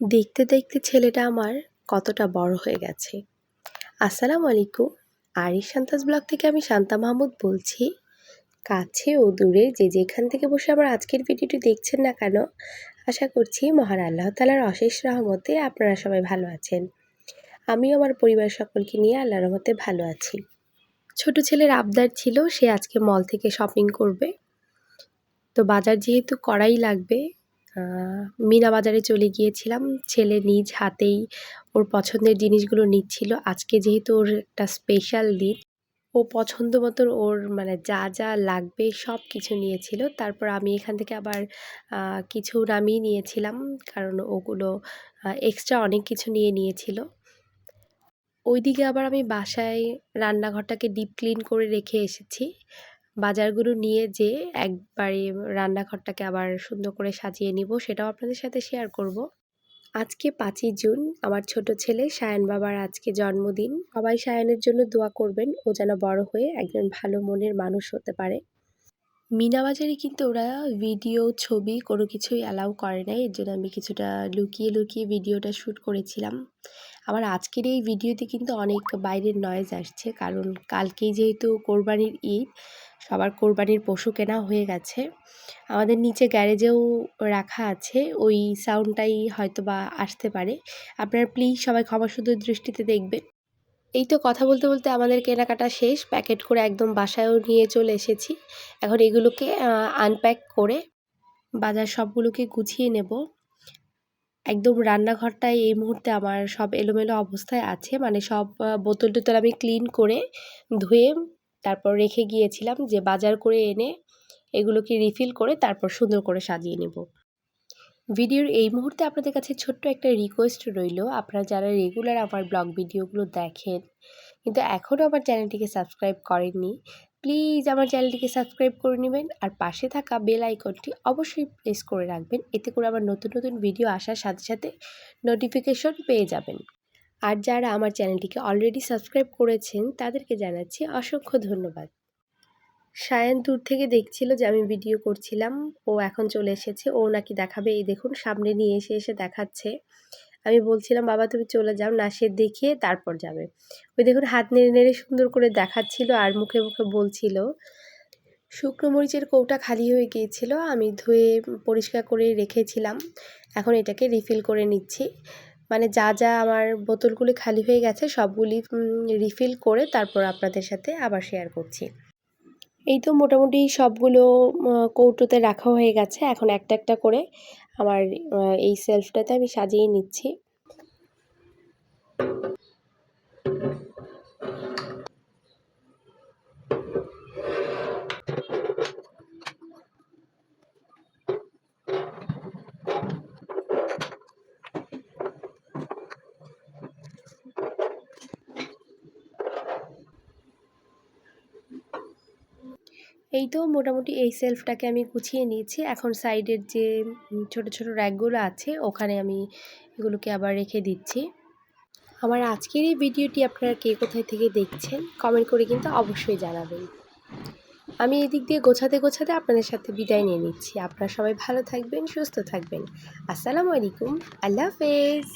দেখতে দেখতে ছেলেটা আমার কতটা বড় হয়ে গেছে। আসসালামু আলাইকুম। আরিস শান্তাস ব্লগ থেকে আমি শান্তা মাহমুদ বলছি। কাছে ও দূরে যে যেখান থেকে বসে আমার আজকের ভিডিওটি দেখছেন না কেন, আশা করছি মহান আল্লাহ তালার অশেষ রহমতে আপনারা সবাই ভালো আছেন। আমিও আমার পরিবার সকলকে নিয়ে আল্লাহ রহমতে ভালো আছি। ছোট ছেলের আবদার ছিল সে আজকে মল থেকে শপিং করবে। তো বাজার যেহেতু করাই লাগবে মিনা বাজারে চলে গিয়েছিলাম। ছেলে নিজ হাতেই ওর পছন্দের জিনিসগুলো নিচ্ছিল। আজকে যেহেতু ওর একটা স্পেশাল দিন, ও পছন্দ মতন ওর মানে যা যা লাগবে সব কিছু নিয়েছিল। তারপর আমি এখান থেকে আবার কিছু নামিয়ে নিয়েছিলাম কারণ ওগুলো এক্সট্রা অনেক কিছু নিয়ে নিয়েছিল। ওইদিকে আবার আমি বাসায় রান্নাঘরটাকে ডিপ ক্লিন করে রেখে এসেছি। বাজারগুলো নিয়ে যে একবারে রান্নাঘরটাকে আবার সুন্দর করে সাজিয়ে নিব, সেটাও আপনাদের সাথে শেয়ার করব। আজকে পাঁচই জুন, আমার ছোট ছেলে সায়ন বাবার আজকে জন্মদিন সবাই সায়নের জন্য দোয়া করবেন, ও যেন বড় হয়ে একজন ভালো মনের মানুষ হতে পারে মিনা বাজারে কিন্তু ওরা ভিডিও ছবি কোনো কিছুই অ্যালাউ করে নাই। এর জন্য আমি কিছুটা লুকিয়ে লুকিয়ে ভিডিওটা শ্যুট করেছিলাম। আমার আজকের এই ভিডিওতে কিন্তু অনেক বাইরের নয়েজ আসছে, কারণ কালকেই যেহেতু কোরবানির ঈদ, সবার কোরবানির পশু কেনা হয়ে গেছে। আমাদের নিচে গ্যারেজেও রাখা আছে, ওই সাউন্ডটাই হয়তো বা আসতে পারে। আপনারা প্লিজ সবাই ক্ষমা সুন্দর দৃষ্টিতে দেখবেন। এই তো কথা বলতে বলতে আমাদের কেনাকাটা শেষ। প্যাকেট করে একদম বাসায়ও নিয়ে চলে এসেছি। এখন এগুলোকে আনপ্যাক করে বাজার সবগুলোকে গুছিয়ে নেব। একদম রান্নাঘরটায় এই মুহূর্তে আমার সব এলোমেলো অবস্থায় আছে। মানে সব বোতল টোতল আমি ক্লিন করে ধুয়ে তারপর রেখে গিয়েছিলাম যে বাজার করে এনে এগুলোকে রিফিল করে তারপর সুন্দর করে সাজিয়ে নেব। ভিডিওর এই মুহূর্তে আপনাদের কাছে ছোট্ট একটা রিকোয়েস্ট রইল। আপনারা যারা রেগুলার আমার ব্লগ ভিডিওগুলো দেখেন, কিন্তু এখনও আমার চ্যানেলটিকে সাবস্ক্রাইব করেননি প্লিজ আমার চ্যানেলটিকে সাবস্ক্রাইব করে নেবেন আর পাশে থাকা বেল আইকনটি অবশ্যই প্রেস করে রাখবেন। এতে করে আমার নতুন নতুন ভিডিও আসার সাথে সাথে নোটিফিকেশন পেয়ে যাবেন। আর যারা আমার চ্যানেলটিকে অলরেডি সাবস্ক্রাইব করেছেন, তাদেরকে জানাচ্ছি অসংখ্য ধন্যবাদ। সায়ন দূর থেকে দেখছিল যে আমি ভিডিও করছিলাম। ও এখন চলে এসেছে। ও নাকি দেখাবে। এই দেখুন, সামনে নিয়ে এসে এসে দেখাচ্ছে। আমি বলছিলাম, বাবা, তুমি চলে যাও। না, সে দেখিয়ে তারপর যাবে। ওই দেখুন, হাত নেড়ে নেড়ে সুন্দর করে দেখাচ্ছিল আর মুখে মুখে বলছিল, শুকনো মরিচের কৌটা খালি হয়ে গিয়েছিল। আমি ধুয়ে পরিষ্কার করে রেখেছিলাম। এখন এটাকে রিফিল করে নিচ্ছি। মানে যা যা আমার বোতলগুলি খালি হয়ে গেছে, সবগুলি রিফিল করে তারপর আপনাদের সাথে আবার শেয়ার করছি। এই তো মোটামুটি সবগুলো কৌটোতে রাখা হয়ে গেছে। এখন একটা একটা করে আমার এই সেলফটাতে আমি সাজিয়ে নিচ্ছি। এই তো মোটামুটি এই সেলফটাকে আমি গুছিয়ে নিয়েছি। এখন সাইডের যে ছোট ছোট র্যাকগুলো আছে, ওখানে আমি এগুলোকে আবার রেখে দিচ্ছি। আমার আজকের এই ভিডিওটি আপনারা কে কোথায় থেকে দেখছেন কমেন্ট করে কিন্তু অবশ্যই জানাবেন। আমি এদিক দিয়ে গোছাতে গোছাতে আপনাদের সাথে বিদায় নিয়ে নিচ্ছি। আপনারা সবাই ভালো থাকবেন, সুস্থ থাকবেন। আসসালামু আলাইকুম। আল্লাহ হাফেজ।